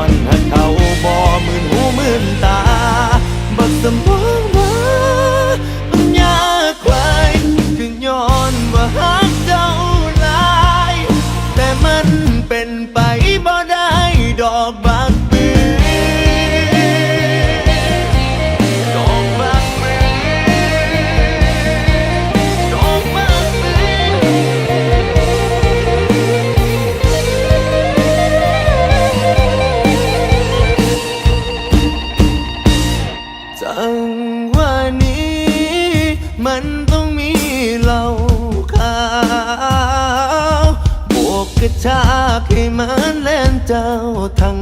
อนหักเขาบ่มื่นหูมื่นตาบักสมอง จังหวะนี้ มันต้องมีเหล้าขาวบวกกระชากให้มันเล่นเจ้าทั้ง